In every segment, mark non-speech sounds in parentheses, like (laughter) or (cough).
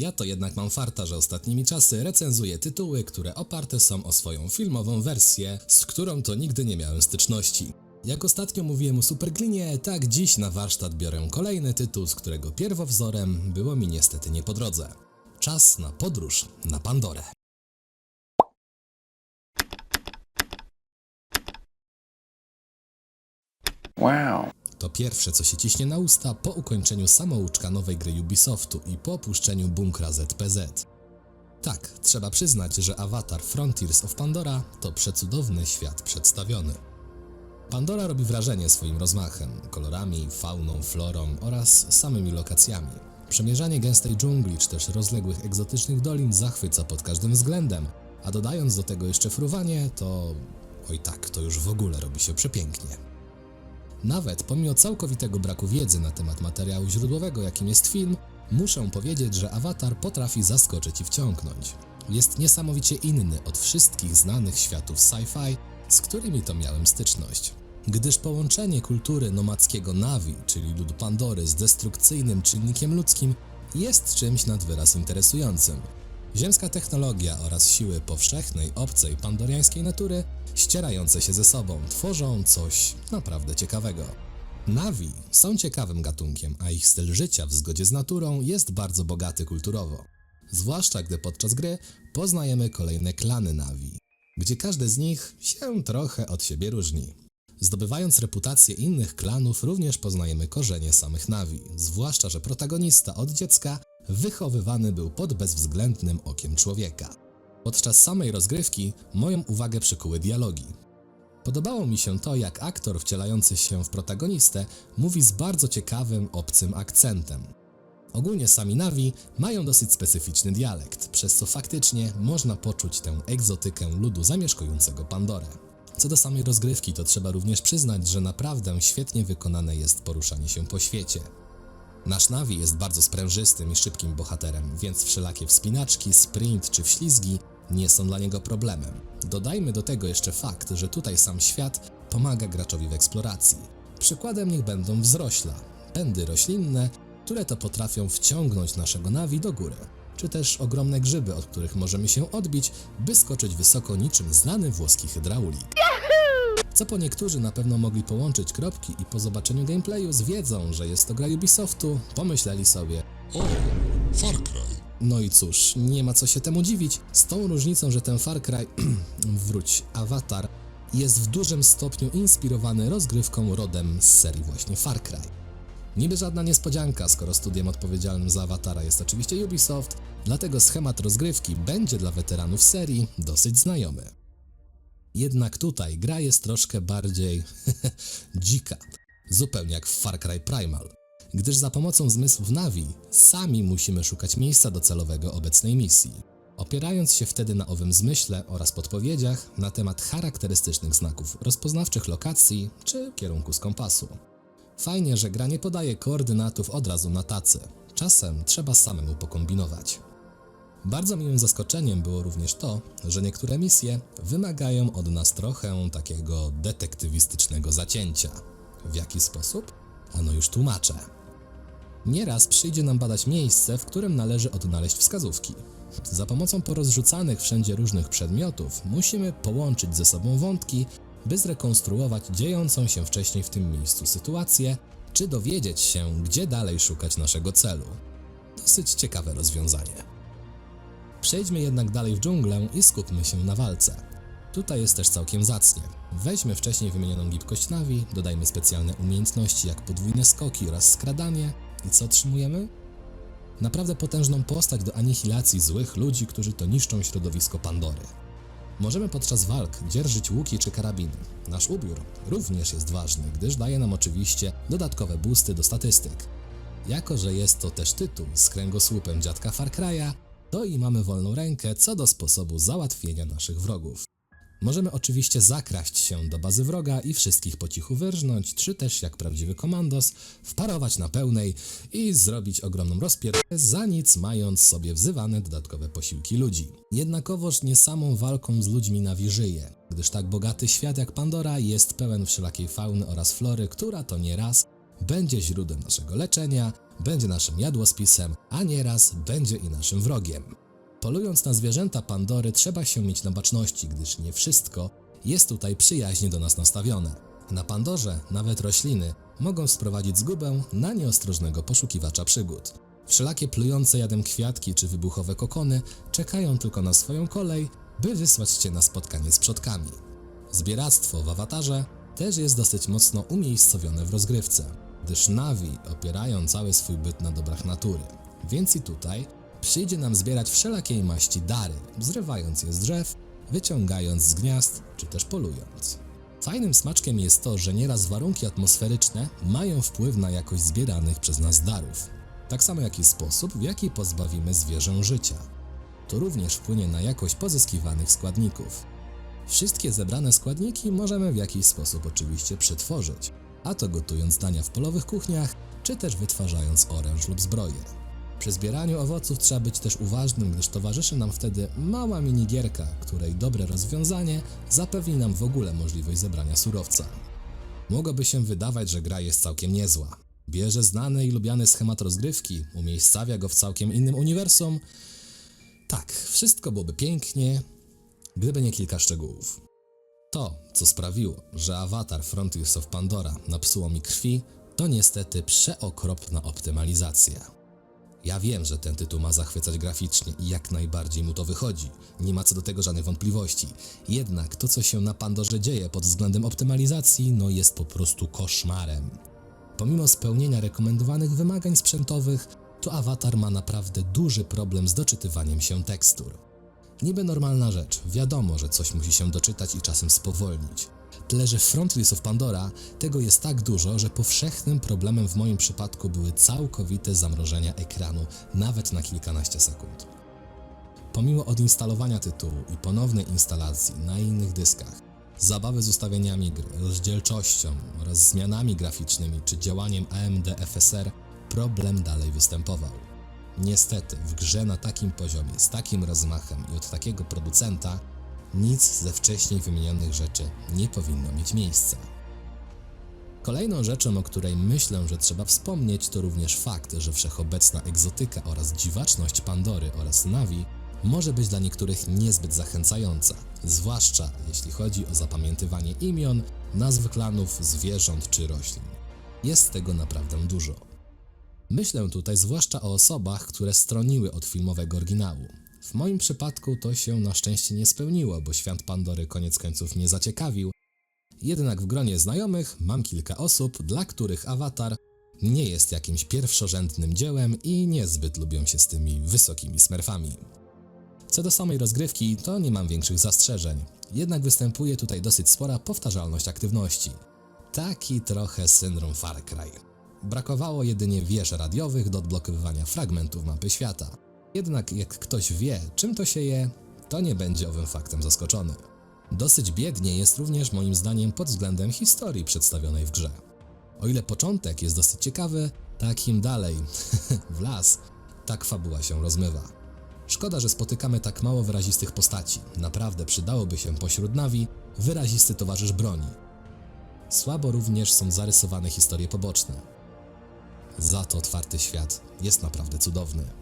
Ja to jednak mam farta, że ostatnimi czasy recenzuję tytuły, które oparte są o swoją filmową wersję, z którą to nigdy nie miałem styczności. Jak ostatnio mówiłem o Superglinie, tak dziś na warsztat biorę kolejny tytuł, z którego pierwowzorem było mi niestety nie po drodze. Czas na podróż na Pandorę. Wow. To pierwsze, co się ciśnie na usta po ukończeniu samouczka nowej gry Ubisoftu i po opuszczeniu bunkra ZPZ. Tak, trzeba przyznać, że Avatar Frontiers of Pandora to przecudowny świat przedstawiony. Pandora robi wrażenie swoim rozmachem, kolorami, fauną, florą oraz samymi lokacjami. Przemierzanie gęstej dżungli czy też rozległych egzotycznych dolin zachwyca pod każdym względem, a dodając do tego jeszcze fruwanie, to... oj tak, to już w ogóle robi się przepięknie. Nawet pomimo całkowitego braku wiedzy na temat materiału źródłowego, jakim jest film, muszę powiedzieć, że Avatar potrafi zaskoczyć i wciągnąć. Jest niesamowicie inny od wszystkich znanych światów sci-fi, z którymi to miałem styczność. Gdyż połączenie kultury nomadzkiego Navi, czyli ludu Pandory, z destrukcyjnym czynnikiem ludzkim jest czymś nad wyraz interesującym. Ziemska technologia oraz siły powszechnej, obcej, pandoriańskiej natury ścierające się ze sobą tworzą coś naprawdę ciekawego. Navi są ciekawym gatunkiem, a ich styl życia w zgodzie z naturą jest bardzo bogaty kulturowo. Zwłaszcza gdy podczas gry poznajemy kolejne klany Navi, gdzie każdy z nich się trochę od siebie różni. Zdobywając reputację innych klanów, również poznajemy korzenie samych Navi, zwłaszcza, że protagonista od dziecka wychowywany był pod bezwzględnym okiem człowieka. Podczas samej rozgrywki moją uwagę przykuły dialogi. Podobało mi się to, jak aktor wcielający się w protagonistę mówi z bardzo ciekawym, obcym akcentem. Ogólnie sami Navi mają dosyć specyficzny dialekt, przez co faktycznie można poczuć tę egzotykę ludu zamieszkującego Pandorę. Co do samej rozgrywki, to trzeba również przyznać, że naprawdę świetnie wykonane jest poruszanie się po świecie. Nasz Navi jest bardzo sprężystym i szybkim bohaterem, więc wszelakie wspinaczki, sprint czy wślizgi nie są dla niego problemem. Dodajmy do tego jeszcze fakt, że tutaj sam świat pomaga graczowi w eksploracji. Przykładem niech będą wzrośla, pędy roślinne, które to potrafią wciągnąć naszego Navi do góry, czy też ogromne grzyby, od których możemy się odbić, by skoczyć wysoko niczym znany włoski hydraulik. Co po niektórzy na pewno mogli połączyć kropki i po zobaczeniu gameplayu z wiedzą, że jest to gra Ubisoftu, pomyśleli sobie O, Far Cry. no i cóż, nie ma co się temu dziwić, z tą różnicą, że ten Far Cry, (clears throat) wróć, Avatar, jest w dużym stopniu inspirowany rozgrywką rodem z serii właśnie Far Cry. Niby żadna niespodzianka, skoro studiem odpowiedzialnym za Avatara jest oczywiście Ubisoft, dlatego schemat rozgrywki będzie dla weteranów serii dosyć znajomy. Jednak tutaj gra jest troszkę bardziej (laughs) dzika, zupełnie jak w Far Cry Primal, gdyż za pomocą zmysłów Navi sami musimy szukać miejsca docelowego obecnej misji, opierając się wtedy na owym zmyśle oraz podpowiedziach na temat charakterystycznych znaków rozpoznawczych lokacji czy kierunku z kompasu. Fajnie, że gra nie podaje koordynatów od razu na tacy. Czasem trzeba samemu pokombinować. Bardzo miłym zaskoczeniem było również to, że niektóre misje wymagają od nas trochę takiego detektywistycznego zacięcia. W jaki sposób? Ano już tłumaczę. Nieraz przyjdzie nam badać miejsce, w którym należy odnaleźć wskazówki. Za pomocą porozrzucanych wszędzie różnych przedmiotów musimy połączyć ze sobą wątki, by zrekonstruować dziejącą się wcześniej w tym miejscu sytuację, czy dowiedzieć się, gdzie dalej szukać naszego celu. Dosyć ciekawe rozwiązanie. Przejdźmy jednak dalej w dżunglę i skupmy się na walce. Tutaj jest też całkiem zacnie. Weźmy wcześniej wymienioną gibkość Navi, dodajmy specjalne umiejętności jak podwójne skoki oraz skradanie i co otrzymujemy? Naprawdę potężną postać do anihilacji złych ludzi, którzy to niszczą środowisko Pandory. Możemy podczas walk dzierżyć łuki czy karabiny. Nasz ubiór również jest ważny, gdyż daje nam oczywiście dodatkowe boosty do statystyk. Jako, że jest to też tytuł z kręgosłupem dziadka Far Cry'a, to i mamy wolną rękę co do sposobu załatwienia naszych wrogów. Możemy oczywiście zakraść się do bazy wroga i wszystkich po cichu wyrżnąć, czy też jak prawdziwy komandos, wparować na pełnej i zrobić ogromną rozpierkę, za nic mając sobie wzywane dodatkowe posiłki ludzi. Jednakowoż nie samą walką z ludźmi Navi żyje, gdyż tak bogaty świat jak Pandora jest pełen wszelakiej fauny oraz flory, która to nieraz będzie źródłem naszego leczenia, będzie naszym jadłospisem, a nieraz będzie i naszym wrogiem. Polując na zwierzęta Pandory, trzeba się mieć na baczności, gdyż nie wszystko jest tutaj przyjaźnie do nas nastawione. Na Pandorze nawet rośliny mogą sprowadzić zgubę na nieostrożnego poszukiwacza przygód. Wszelakie plujące jadem kwiatki czy wybuchowe kokony czekają tylko na swoją kolej, by wysłać cię na spotkanie z przodkami. Zbieractwo w awatarze też jest dosyć mocno umiejscowione w rozgrywce, gdyż Navi opierają cały swój byt na dobrach natury. Więc i tutaj przyjdzie nam zbierać wszelakiej maści dary, zrywając je z drzew, wyciągając z gniazd, czy też polując. Fajnym smaczkiem jest to, że nieraz warunki atmosferyczne mają wpływ na jakość zbieranych przez nas darów, tak samo jak i sposób, w jaki pozbawimy zwierzę życia. To również wpłynie na jakość pozyskiwanych składników. Wszystkie zebrane składniki możemy w jakiś sposób oczywiście przetworzyć, a to gotując dania w polowych kuchniach, czy też wytwarzając oręż lub zbroję. Przy zbieraniu owoców trzeba być też uważnym, gdyż towarzyszy nam wtedy mała minigierka, której dobre rozwiązanie zapewni nam w ogóle możliwość zebrania surowca. Mogłoby się wydawać, że gra jest całkiem niezła. Bierze znany i lubiany schemat rozgrywki, umiejscawia go w całkiem innym uniwersum. Tak, wszystko byłoby pięknie, gdyby nie kilka szczegółów. To, co sprawiło, że awatar Frontiers of Pandora napsuło mi krwi, to niestety przeokropna optymalizacja. Ja wiem, że ten tytuł ma zachwycać graficznie i jak najbardziej mu to wychodzi. Nie ma co do tego żadnych wątpliwości. Jednak to, co się na Pandorze dzieje pod względem optymalizacji, no jest po prostu koszmarem. Pomimo spełnienia rekomendowanych wymagań sprzętowych, to awatar ma naprawdę duży problem z doczytywaniem się tekstur. Niby normalna rzecz, wiadomo, że coś musi się doczytać i czasem spowolnić. Tyle, że w Frontiers of Pandora tego jest tak dużo, że powszechnym problemem w moim przypadku były całkowite zamrożenia ekranu, nawet na kilkanaście sekund. Pomimo odinstalowania tytułu i ponownej instalacji na innych dyskach, zabawy z ustawieniami gry, rozdzielczością oraz zmianami graficznymi czy działaniem AMD FSR, problem dalej występował. Niestety, w grze na takim poziomie, z takim rozmachem i od takiego producenta, nic ze wcześniej wymienionych rzeczy nie powinno mieć miejsca. Kolejną rzeczą, o której myślę, że trzeba wspomnieć, to również fakt, że wszechobecna egzotyka oraz dziwaczność Pandory oraz Navi może być dla niektórych niezbyt zachęcająca, zwłaszcza jeśli chodzi o zapamiętywanie imion, nazw klanów, zwierząt czy roślin. Jest tego naprawdę dużo. Myślę tutaj zwłaszcza o osobach, które stroniły od filmowego oryginału. W moim przypadku to się na szczęście nie spełniło, bo świat Pandory koniec końców mnie zaciekawił. Jednak w gronie znajomych mam kilka osób, dla których awatar nie jest jakimś pierwszorzędnym dziełem i niezbyt lubią się z tymi wysokimi smerfami. Co do samej rozgrywki, to nie mam większych zastrzeżeń, jednak występuje tutaj dosyć spora powtarzalność aktywności. Taki trochę syndrom Far Cry. Brakowało jedynie wież radiowych do odblokowywania fragmentów mapy świata. Jednak jak ktoś wie, czym to się je, to nie będzie owym faktem zaskoczony. Dosyć biednie jest również moim zdaniem pod względem historii przedstawionej w grze. O ile początek jest dosyć ciekawy, tak im dalej, (laughs) w las, tak fabuła się rozmywa. Szkoda, że spotykamy tak mało wyrazistych postaci. Naprawdę przydałoby się pośród nawi wyrazisty towarzysz broni. Słabo również są zarysowane historie poboczne. Za to otwarty świat jest naprawdę cudowny.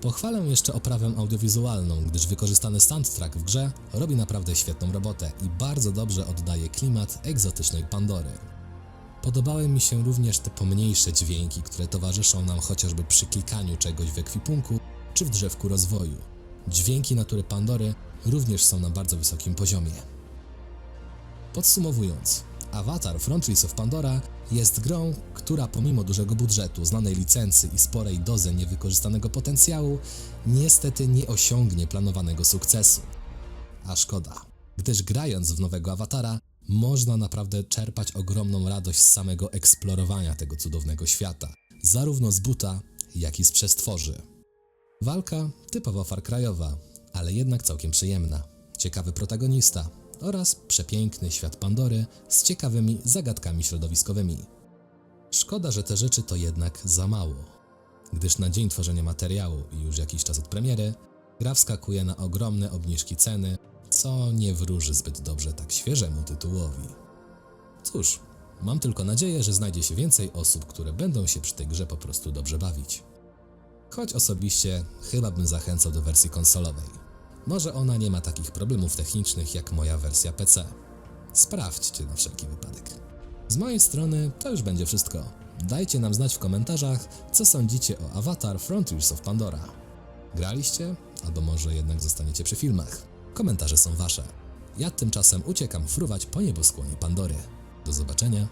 Pochwalę jeszcze oprawę audiowizualną, gdyż wykorzystany soundtrack w grze robi naprawdę świetną robotę i bardzo dobrze oddaje klimat egzotycznej Pandory. Podobały mi się również te pomniejsze dźwięki, które towarzyszą nam chociażby przy klikaniu czegoś w ekwipunku czy w drzewku rozwoju. Dźwięki natury Pandory również są na bardzo wysokim poziomie. Podsumowując, Avatar Frontiers of Pandora jest grą, która pomimo dużego budżetu, znanej licencji i sporej dozy niewykorzystanego potencjału, niestety nie osiągnie planowanego sukcesu. A szkoda, gdyż grając w nowego awatara, można naprawdę czerpać ogromną radość z samego eksplorowania tego cudownego świata, zarówno z buta, jak i z przestworzy. Walka typowo Far Cry'owa, ale jednak całkiem przyjemna. Ciekawy protagonista oraz przepiękny świat Pandory z ciekawymi zagadkami środowiskowymi. Szkoda, że te rzeczy to jednak za mało, gdyż na dzień tworzenia materiału i już jakiś czas od premiery, gra wskakuje na ogromne obniżki ceny, co nie wróży zbyt dobrze tak świeżemu tytułowi. Cóż, Mam tylko nadzieję, że znajdzie się więcej osób, które będą się przy tej grze po prostu dobrze bawić. Choć osobiście chyba bym zachęcał do wersji konsolowej. Może ona nie ma takich problemów technicznych jak moja wersja PC. Sprawdźcie na wszelki wypadek. Z mojej strony to już będzie wszystko. Dajcie nam znać w komentarzach, co sądzicie o Avatar Frontiers of Pandora. Graliście? Albo może jednak zostaniecie przy filmach? Komentarze są wasze. Ja tymczasem uciekam fruwać po nieboskłonie Pandory. Do zobaczenia